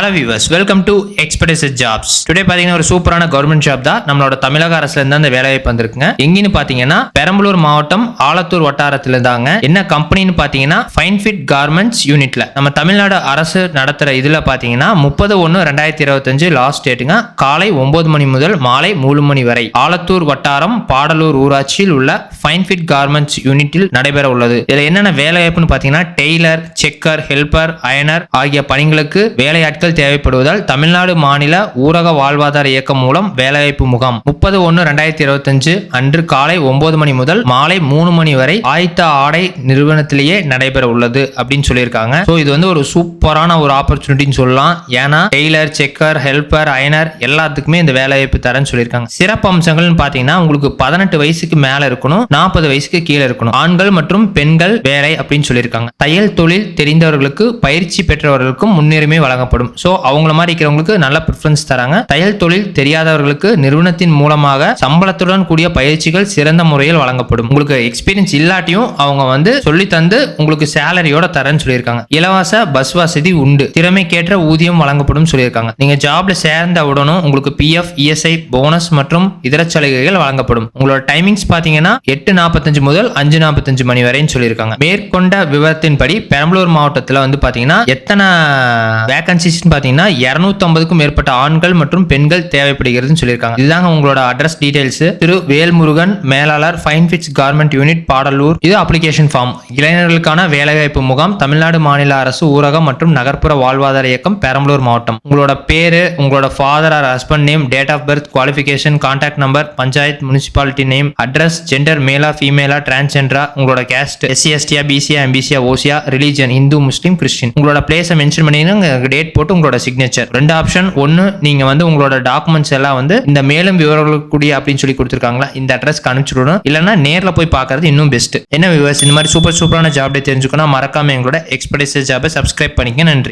Hello viewers welcome to expertise jobs today பார்த்தீங்கன்னா ஒரு சூப்பரான கவர்மெண்ட் ஜாப் தான். நம்மளோட தமிழக அரசுல இருந்து அந்த வேலைவாய்ப்பு வந்திருக்குங்க. எங்கன்னு பாத்தீங்கன்னா பெரம்பலூர் மாவட்டம் ஆலத்தூர் வட்டாரத்தில் இருந்தாங்க என்ன கம்பெனின்னு பாத்தீங்கன்னா ஃபைன் ஃபிட் கார்மெண்ட்ஸ் யூனிட்ல நம்ம தமிழ்நாடு அரசு நடத்துற இதுல பாத்தீங்கன்னா முப்பது ஒன்று ரெண்டாயிரத்தி இருபத்தஞ்சு லாஸ்ட் டேட்டுங்க காலை ஒன்பது மணி முதல் மாலை மூணு மணி வரை ஆலத்தூர் வட்டாரம் பாடலூர் ஊராட்சியில் உள்ள ஃபைன் ஃபிட் கார்மெண்ட்ஸ் யூனிட்டில் நடைபெற உள்ளது. இதுல என்னென்ன வேலைவாய்ப்புன்னு பாத்தீங்கன்னா டெய்லர் செக்கர் ஹெல்பர் அயனர் ஆகிய பணிகளுக்கு வேலையாட்கள் தேவைப்படுவதால் தமிழ்நாடு மாநில ஊரக வாழ்வாதார இயக்கம் மூலம் வேலைவாய்ப்பு முகாம் முப்பது ஒன்று ரெண்டாயிரத்தி இருபத்தஞ்சு அன்று காலை ஒன்பது மணி முதல் மாலை மூணு மணி வரை ஆயத்த ஆடை நிறுவனத்திலேயே நடைபெற உள்ளது அப்படின்னு சொல்லியிருக்காங்க. ஸோ இது வந்து ஒரு சூப்பரான ஒரு ஆப்பர்ச்சுனிட்டின்னு சொல்லலாம். ஏன்னா டெய்லர் செக்கர் ஹெல்பர் அயனர் எல்லாத்துக்குமே இந்த வேலைவாய்ப்பு தரேன்னு சொல்லியிருக்காங்க. சிறப்பு அம்சங்கள்னு பார்த்தீங்கன்னா உங்களுக்கு பதினெட்டு வயசுக்கு மேல இருக்கணும் நாற்பது வயசுக்கு கீழே இருக்கணும். ஆண்கள் மற்றும் பெண்கள் வேலை அப்படின்னு சொல்லியிருக்காங்க. தையல் தொழில் தெரிந்தவர்களுக்கு பயிற்சி பெற்றவர்களுக்கும் முன்னுரிமை வழங்கப்படும். ஸோ அவங்கள மாதிரி இருக்கிறவங்களுக்கு நல்ல ப்ரிஃபரன்ஸ் தராங்க. தையல் தொழில் தெரியாதவர்களுக்கு நிறுவனத்தின் மூலமாக சம்பளத்துடன் கூடிய பயிற்சிகள் சிறந்த முறையில் வழங்கப்படும். உங்களுக்கு எக்ஸ்பீரியன்ஸ் இல்லாட்டியும் அவங்க வந்து சொல்லி தந்து உங்களுக்கு சேலரியோட தரேன்னு சொல்லியிருக்காங்க. இலவச பஸ் வசதி உண்டு. திறமைக்கேற்ற ஊதியம் வழங்கப்படும் சொல்லியிருக்காங்க. நீங்க ஜாப்ல சேர்ந்த உடனும் உங்களுக்கு பிஎஃப் இஎஸ்ஐ போனஸ் மற்றும் இதர சலுகைகள் வழங்கப்படும். உங்களோட டைமிங்ஸ் பாத்தீங்கன்னா எட்டு நாற்பத்தஞ்சு முதல் அஞ்சு நாற்பத்தஞ்சு மணி வரைன்னு சொல்லியிருக்காங்க. மேற்கொண்ட விவரத்தின்படி பெரம்பலூர் மாவட்டத்தில் வந்து பாத்தீங்கன்னா எத்தனை வேகன்சிஸ் பாத்தீங்கன்னா இரநூத்தம்பதுக்கும் மேற்பட்ட ஆண்கள் மற்றும் பெண்கள் தேவைப்படுகிறதுன்னு சொல்லியிருக்காங்க. இதுதாங்க உங்களோட அட்ரஸ் டீடைல்ஸ் திரு வேல்முருகன் மேலாளர் fine fits garment unit Padalur. இது அப்ளிகேஷன் ஃபார்ம் இளைஞர்களுக்கான வேலைவாய்ப்பு முகாம் தமிழ்நாடு மாநில அரசு ஊரகம் மற்றும் நகர்ப்புற வாழ்வாதார இயக்கம் பெரம்பலூர் மாவட்டம். உங்களோட பேரு உங்களோட father or husband name date of birth qualification contact number panchayat municipality name address gender மேலா ஃபீமேலா டிரான்ஸ்ஜெண்டரா உங்களோட கேஸ்ட் எஸ்சி எஸ்டியா பிசியா எம்பிசியா ஓசியா ரிலீஜன் இந்து முஸ்லீம் கிறிஸ்டின் உங்களோட பிளேஸை மென்ஷன் பண்ணி டேட் போட்டு உங்களோட சிக்னேச்சர் ரெண்டு ஆப்ஷன் ஒன்று நீங்க வந்து உங்களோட டாக்குமெண்ட்ஸ் எல்லாம் வந்து இந்த மேலும் விவரங்கள் கூடிய அப்படின்னு சொல்லி கொடுத்துருக்காங்களா இந்த அட்ரஸ்க்கு அனுப்பிச்சுடணும் இல்லைன்னா நேரில் போய் பார்க்கறது இன்னும் பெஸ்ட் என்ன விவர்ஸ் இந்த மாதிரி சூப்பர் சூப்பரான ஜாப் தெரிஞ்சுக்கணும் மறக்காம எங்களோட எக்ஸ்பர்டைஸ் ஜாபை சப்ஸ்கிரைப் பண்ணிக்க நன்றி.